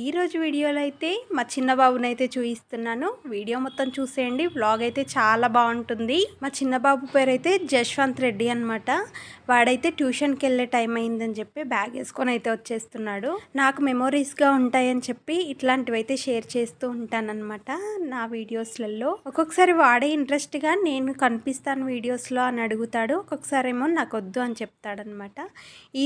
ఈరోజు వీడియోలో అయితే మా చిన్న బాబునైతే చూపిస్తున్నాను వీడియో మొత్తం చూసేయండి. వ్లాగ్ అయితే చాలా బాగుంటుంది. మా చిన్న బాబు పేరు అయితే జశ్వంత్ రెడ్డి అనమాట వాడైతే ట్యూషన్కి వెళ్ళే టైం అయిందని చెప్పి బ్యాగ్ వేసుకొని అయితే వచ్చేస్తున్నాడు. నాకు మెమొరీస్గా ఉంటాయని చెప్పి ఇట్లాంటివి అయితే షేర్ చేస్తూ ఉంటానన్నమాట నా వీడియోస్లలో. ఒక్కొక్కసారి వాడే ఇంట్రెస్ట్గా నేను కనిపిస్తాను వీడియోస్లో అని అడుగుతాడు. ఒక్కొక్కసారి ఏమో నాకు వద్దు అని చెప్తాడనమాట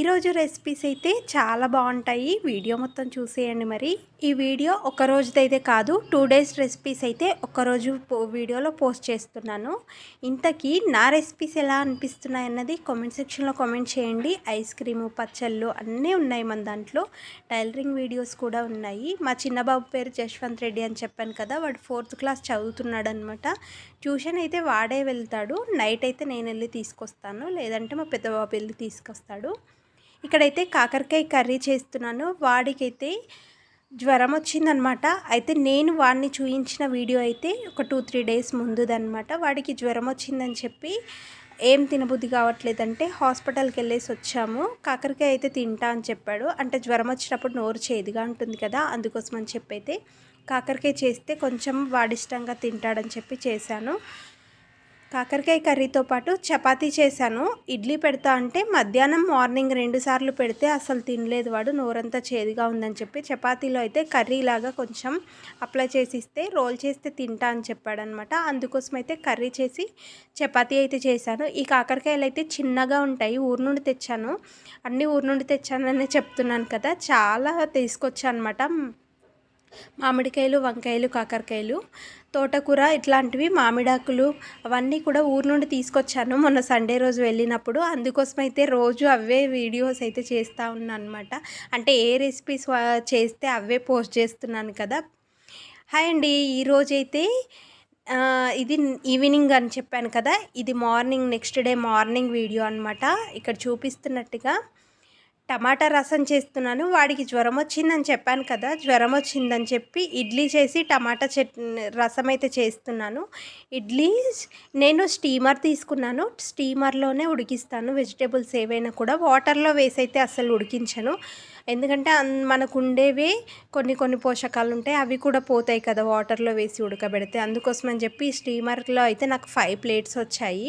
ఈరోజు రెసిపీస్ అయితే చాలా బాగుంటాయి. వీడియో మొత్తం చూసేయండి మరి ఈ వీడియో ఒక రోజుదైతే కాదు టూ డేస్ రెసిపీస్ అయితే ఒకరోజు వీడియోలో పోస్ట్ చేస్తున్నాను. ఇంతకీ నా రెసిపీస్ ఎలా అనిపిస్తున్నాయి అన్నది కామెంట్ సెక్షన్లో కామెంట్ చేయండి. ఐస్ క్రీము పచ్చళ్ళు అన్నీ ఉన్నాయి మన దాంట్లో. టైలరింగ్ వీడియోస్ కూడా ఉన్నాయి. మా చిన్న బాబు పేరు జశ్వంత్ రెడ్డి అని చెప్పాను కదా వాడు ఫోర్త్ క్లాస్ చదువుతున్నాడు అనమాట ట్యూషన్ అయితే వాడే వెళ్తాడు. నైట్ అయితే నేను వెళ్ళి తీసుకొస్తాను. లేదంటే మా పెద్ద బాబు వెళ్ళి తీసుకొస్తాడు. ఇక్కడైతే కాకరకాయ కర్రీ చేస్తున్నాను. వాడికైతే జ్వరం వచ్చిందనమాట. అయితే నేను వాడిని చూయించిన వీడియో అయితే ఒక టూ త్రీ డేస్ ముందుదనమాట. వాడికి జ్వరం వచ్చిందని చెప్పి ఏం తినబుద్ధి కావట్లేదంటే హాస్పిటల్కి వెళ్ళేసి వచ్చాము. కాకరకాయ అయితే తింటా అని చెప్పాడు. అంటే జ్వరం వచ్చినప్పుడు నోరు చేదుగా ఉంటుంది కదా అందుకోసం అని చెప్పి అయితే కాకరకాయ చేస్తే కొంచెం వాడిష్టంగా తింటాడని చెప్పి చేశాను. కాకరకాయ కర్రీతో పాటు చపాతీ చేశాను. ఇడ్లీ పెడతా అంటే మధ్యాహ్నం మార్నింగ్ రెండు సార్లు పెడితే అసలు తినలేదు వాడు. నోరంతా చేదుగా ఉందని చెప్పి చపాతీలో అయితే కర్రీలాగా కొంచెం అప్లై చేసి ఇస్తే రోల్ చేస్తే తింటా అని చెప్పాడనమాట. అందుకోసం అయితే కర్రీ చేసి చపాతీ అయితే చేశాను. ఈ కాకరకాయలు అయితే చిన్నగా ఉంటాయి. ఊరు నుండి తెచ్చాను. అన్ని ఊరు నుండి తెచ్చానని చెప్తున్నాను కదా. చాలా తీసుకొచ్చానమాట. అనమాట మామిడికాయలు వంకాయలు కాకరకాయలు తోటకూర ఇట్లాంటివి మామిడాకులు అవన్నీ కూడా ఊరు నుండి తీసుకొచ్చాను. మొన్న సండే రోజు వెళ్ళినప్పుడు. అందుకోసం అయితే రోజు అవే వీడియోస్ అయితే చేస్తూ ఉన్నాను అనమాట అంటే ఏ రెసిపీస్ చేస్తే అవే పోస్ట్ చేస్తున్నాను కదా. హాయ్ అండి. ఈరోజైతే ఇది ఈవినింగ్ అని చెప్పాను కదా. ఇది morning next day morning video అనమాట ఇక్కడ చూపిస్తున్నట్టుగా టమాటా రసం చేస్తున్నాను వాడికి జ్వరం వచ్చిందని చెప్పాను కదా జ్వరం వచ్చిందని చెప్పి ఇడ్లీ చేసి టమాటా చట్ రసం అయితే చేస్తున్నాను. ఇడ్లీ నేను స్టీమర్ తీసుకున్నాను స్టీమర్లోనే ఉడికిస్తాను వెజిటేబుల్స్ ఏవైనా కూడా వాటర్లో వేసి అయితే అస్సలు ఉడికించను. ఎందుకంటే మనకు ఉండేవే కొన్ని కొన్ని పోషకాలు ఉంటాయి అవి కూడా పోతాయి కదా వాటర్లో వేసి ఉడకబెడితే. అందుకోసం అని చెప్పి స్టీమర్లో అయితే నాకు ఫైవ్ ప్లేట్స్ వచ్చాయి.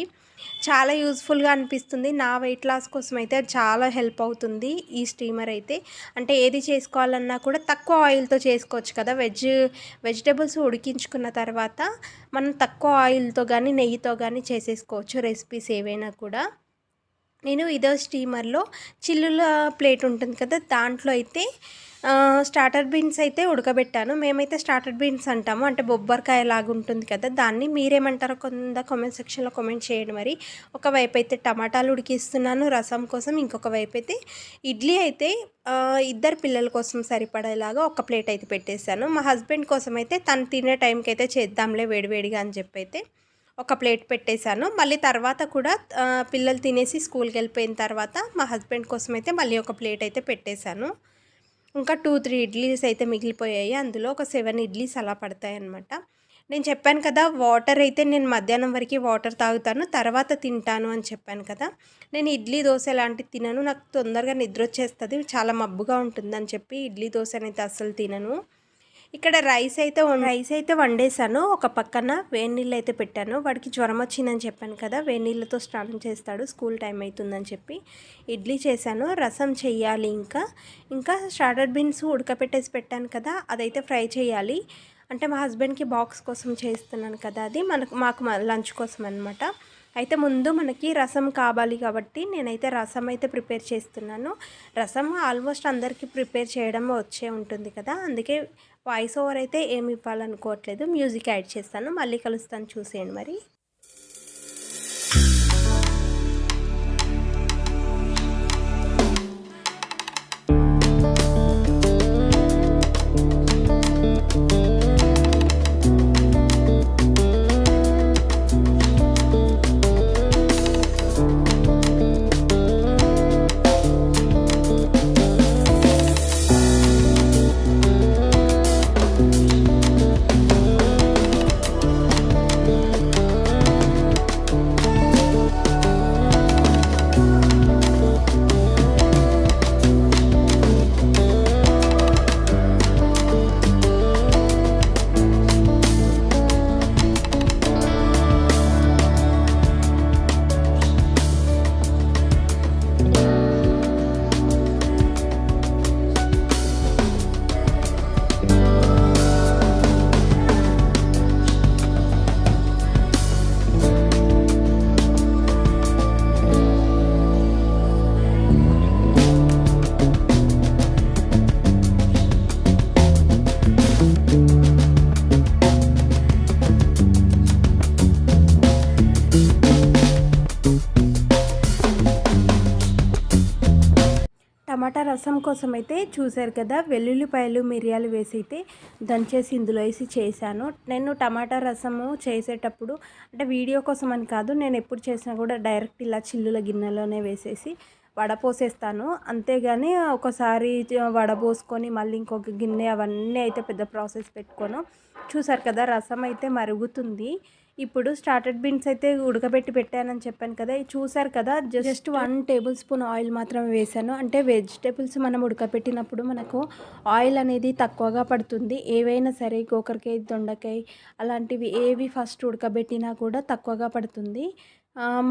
చాలా యూజ్ఫుల్గా అనిపిస్తుంది. నా వెయిట్ లాస్ కోసం అయితే చాలా హెల్ప్ అవుతుంది ఈ స్టీమర్ అయితే. అంటే ఏది చేసుకోవాలన్నా కూడా తక్కువ ఆయిల్తో చేసుకోవచ్చు కదా. వెజ్ వెజిటేబుల్స్ ఉడికించుకున్న తర్వాత మనం తక్కువ ఆయిల్తో కానీ నెయ్యితో కానీ చేసేసుకోవచ్చు రెసిపీస్ ఏవైనా కూడా. నేను ఇదో స్టీమర్లో చిల్లుల ప్లేట్ ఉంటుంది కదా దాంట్లో అయితే స్టార్టర్ బీన్స్ అయితే ఉడకబెట్టాను. మేమైతే స్టార్టర్ బీన్స్ అంటాము. అంటే బొబ్బరికాయ లాగా ఉంటుంది కదా దాన్ని మీరేమంటారో కొంత కామెంట్ సెక్షన్లో కామెంట్ చేయండి మరి. ఒకవైపు అయితే టమాటాలు ఉడికిస్తున్నాను రసం కోసం ఇంకొక వైపు అయితే ఇడ్లీ అయితే ఇద్దరు పిల్లల కోసం సరిపడేలాగా ఒక ప్లేట్ అయితే పెట్టేశాను. మా హస్బెండ్ కోసం అయితే తను తినే టైంకి అయితే చేద్దాంలే వేడివేడిగా అని చెప్పి అయితే ఒక ప్లేట్ పెట్టేశాను. మళ్ళీ తర్వాత కూడా పిల్లలు తినేసి స్కూల్కి వెళ్ళిపోయిన తర్వాత మా హస్బెండ్ కోసం అయితే మళ్ళీ ఒక ప్లేట్ అయితే పెట్టేశాను. ఇంకా టూ త్రీ ఇడ్లీస్ అయితే మిగిలిపోయాయి. అందులో ఒక సెవెన్ ఇడ్లీస్ అలా పడతాయి అనమాట నేను చెప్పాను కదా వాటర్ అయితే నేను మధ్యాహ్నం వరకు వాటర్ తాగుతాను తర్వాత తింటాను అని చెప్పాను కదా. నేను ఇడ్లీ దోశ లాంటివి తినను నాకు తొందరగా నిద్ర వచ్చేస్తుంది చాలా మబ్బుగా ఉంటుందని చెప్పి ఇడ్లీ దోశ అనేది అస్సలు తినను. ఇక్కడ రైస్ అయితే రైస్ అయితే వండేసాను ఒక పక్కన వేడి నీళ్ళు అయితే పెట్టాను. వాడికి జ్వరం వచ్చిందని చెప్పాను కదా వేడి నీళ్ళతో స్నానం చేస్తాడు స్కూల్ టైం అవుతుందని చెప్పి ఇడ్లీ చేశాను. రసం చెయ్యాలి ఇంకా. ఇంకా స్టార్టర్ బీన్స్ ఉడకపెట్టేసి పెట్టాను కదా అదైతే ఫ్రై చేయాలి అంటే మా హస్బెండ్కి బాక్స్ కోసం చేస్తున్నాను కదా అది మనకు మాకు లంచ్ కోసం అనమాట అయితే ముందు మనకి రసం కావాలి కాబట్టి నేనైతే రసం అయితే ప్రిపేర్ చేస్తున్నాను. రసం ఆల్మోస్ట్ అందరికీ ప్రిపేర్ చేయడం వచ్చే ఉంటుంది కదా అందుకే వాయిస్ ఓవర్ అయితే ఏమి ఇవ్వాలనుకోవట్లేదు. మ్యూజిక్ యాడ్ చేస్తాను. మళ్ళీ కలుస్తాను. చూసేయండి మరి. రసం కోసం అయితే చూశారు కదా వెల్లుల్లిపాయలు మిరియాలు వేసి అయితే దంచేసి ఇందులో వేసి చేశాను. నేను టమాటా రసము చేసేటప్పుడు అంటే వీడియో కోసం అని కాదు నేను ఎప్పుడు చేసినా కూడా డైరెక్ట్ ఇలా చిల్లుల గిన్నెలోనే వేసేసి వడపోసేస్తాను. అంతేగాని ఒకసారి వడపోసుకొని మళ్ళీ ఇంకొక గిన్నె అవన్నీ అయితే పెద్ద ప్రాసెస్ పెట్టుకోను. చూసారు కదా రసం అయితే మరుగుతుంది. ఇప్పుడు స్టార్టెడ్ బీన్స్ అయితే ఉడకబెట్టి పెట్టానని చెప్పాను కదా చూసారు కదా just one tablespoon oil మాత్రమే వేసాను అంటే వెజిటేబుల్స్ మనం ఉడకబెట్టినప్పుడు మనకు ఆయిల్ అనేది తక్కువగా పడుతుంది. ఏవైనా సరే గోకరకాయ దొండకాయ అలాంటివి ఏవి ఫస్ట్ ఉడకబెట్టినా కూడా తక్కువగా పడుతుంది.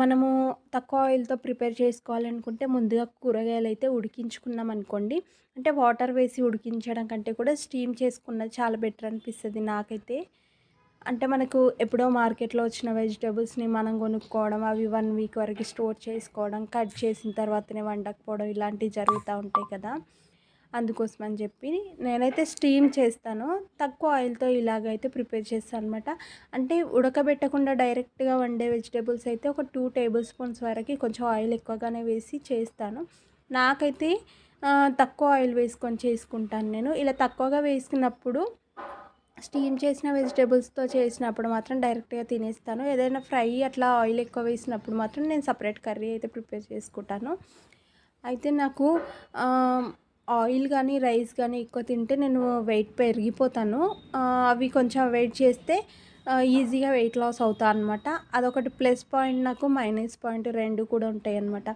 మనము తక్కువ ఆయిల్తో ప్రిపేర్ చేసుకోవాలనుకుంటే ముందుగా కూరగాయలు అయితే ఉడికించుకున్నాం అనుకోండి. అంటే వాటర్ వేసి ఉడికించడం కంటే కూడా స్టీమ్ చేసుకున్నది చాలా బెటర్ అనిపిస్తుంది నాకైతే. అంటే మనకు ఎప్పుడో మార్కెట్లో వచ్చిన వెజిటేబుల్స్ని మనం కొనుక్కోవడం అవి వన్ వీక్ వరకు స్టోర్ చేసుకోవడం కట్ చేసిన తర్వాతనే వండకపోవడం ఇలాంటివి జరుగుతూ ఉంటాయి కదా. అందుకోసం అని చెప్పి నేనైతే స్టీమ్ చేస్తాను. తక్కువ ఆయిల్తో ఇలాగైతే ప్రిపేర్ చేస్తాను అనమాట అంటే ఉడకబెట్టకుండా డైరెక్ట్గా వండే వెజిటేబుల్స్ అయితే ఒక టూ టేబుల్ స్పూన్స్ వరకు కొంచెం ఆయిల్ ఎక్కువగానే వేసి చేస్తాను. నాకైతే తక్కువ ఆయిల్ వేసుకొని చేసుకుంటాను నేను. ఇలా తక్కువగా వేసుకున్నప్పుడు స్టీమ్ చేసిన వెజిటేబుల్స్తో చేసినప్పుడు మాత్రం డైరెక్ట్గా తినేస్తాను. ఏదైనా ఫ్రై అట్లా ఆయిల్ ఎక్కువ వేసినప్పుడు మాత్రం నేను సపరేట్ కర్రీ అయితే ప్రిపేర్ చేసుకుంటాను. అయితే నాకు ఆయిల్ కానీ రైస్ కానీ ఎక్కువ తింటే నేను వెయిట్ పెరిగిపోతాను. అవి కొంచెం వెయిట్ చేస్తే ఈజీగా వెయిట్ లాస్ అవుతా అనమాట అదొకటి ప్లస్ పాయింట్ నాకు మైనస్ పాయింట్ రెండు కూడా ఉంటాయి అనమాట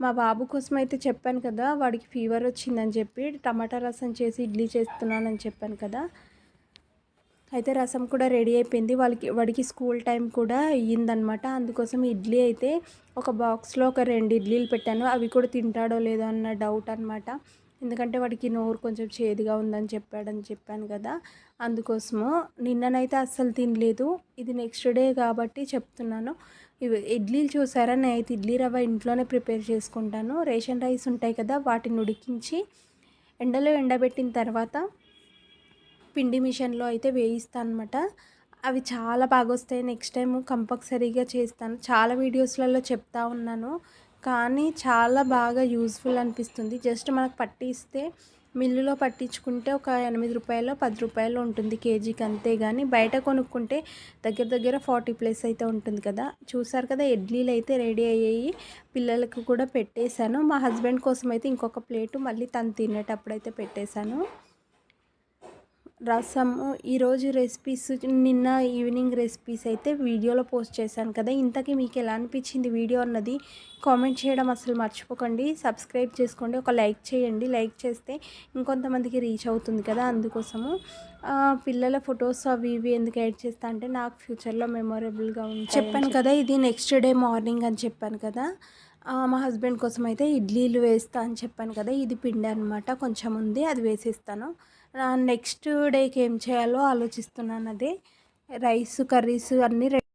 మా బాబు కోసం అయితే చెప్పాను కదా వాడికి ఫీవర్ వచ్చిందని చెప్పి టమాటా రసం చేసి ఇడ్లీ చేస్తున్నానని చెప్పాను కదా. అయితే రసం కూడా రెడీ అయిపోయింది. వాళ్ళకి వాడికి స్కూల్ టైం కూడా అయ్యిందనమాట అందుకోసం ఇడ్లీ అయితే ఒక బాక్స్లో ఒక రెండు ఇడ్లీలు పెట్టాను. అవి కూడా తింటాడో లేదో అన్న డౌట్ అనమాట ఎందుకంటే వాడికి నోరు కొంచెం చేదుగా ఉందని చెప్పాడని చెప్పాను కదా. అందుకోసము నిన్ననైతే అస్సలు తినలేదు. ఇది నెక్స్ట్ డే కాబట్టి చెప్తున్నాను. ఇవి ఇడ్లీలు చూసారా? నేనైతే ఇడ్లీ రవ్వ ఇంట్లోనే ప్రిపేర్ చేసుకుంటాను. రేషన్ రైస్ ఉంటాయి కదా వాటిని ఉడికించి ఎండలో ఎండబెట్టిన తర్వాత పిండి మిషన్లో అయితే వేయిస్తాను అనమాట అవి చాలా బాగా వస్తాయి నెక్స్ట్ టైం కంపల్సరీగా చేస్తాను. చాలా వీడియోస్లలో చెప్తా ఉన్నాను. కానీ చాలా బాగా యూజ్ఫుల్ అనిపిస్తుంది. జస్ట్ మనకు పట్టిస్తే మిల్లులో పట్టించుకుంటే ఒక ఎనిమిది రూపాయలు పది రూపాయలు ఉంటుంది కేజీకి అంతే. కానీ బయట కొనుక్కుంటే దగ్గర దగ్గర ఫార్టీ ప్లస్ అయితే ఉంటుంది కదా. చూసారు కదా ఇడ్లీలు అయితే రెడీ అయ్యాయి. పిల్లలకు కూడా పెట్టేశాను. మా హస్బెండ్ కోసం అయితే ఇంకొక ప్లేటు మళ్ళీ తను తినేటప్పుడు అయితే పెట్టేశాను. రసము ఈరోజు రెసిపీస్ నిన్న ఈవినింగ్ రెసిపీస్ అయితే వీడియోలో పోస్ట్ చేశాను కదా. ఇంతకీ మీకు ఎలా అనిపించింది వీడియో అన్నది కామెంట్ చేయడం అసలు మర్చిపోకండి. సబ్స్క్రైబ్ చేసుకోండి ఒక లైక్ చేయండి. లైక్ చేస్తే ఇంకొంతమందికి రీచ్ అవుతుంది కదా అందుకోసము. పిల్లల ఫొటోస్ అవి ఇవి ఎందుకు యాడ్ చేస్తా అంటే నాకు ఫ్యూచర్లో మెమొరబుల్గా ఉంది చెప్పాను కదా ఇది నెక్స్ట్ డే మార్నింగ్ అని చెప్పాను కదా. మా హస్బెండ్ కోసం అయితే ఇడ్లీలు వేస్తా అని చెప్పాను కదా. ఇది పిండి అనమాట కొంచెం ఉంది అది వేసేస్తాను. నెక్స్ట్ డేకి ఏం చేయాలో ఆలోచిస్తున్నాను అది. రైస్ కర్రీస్ అన్నీ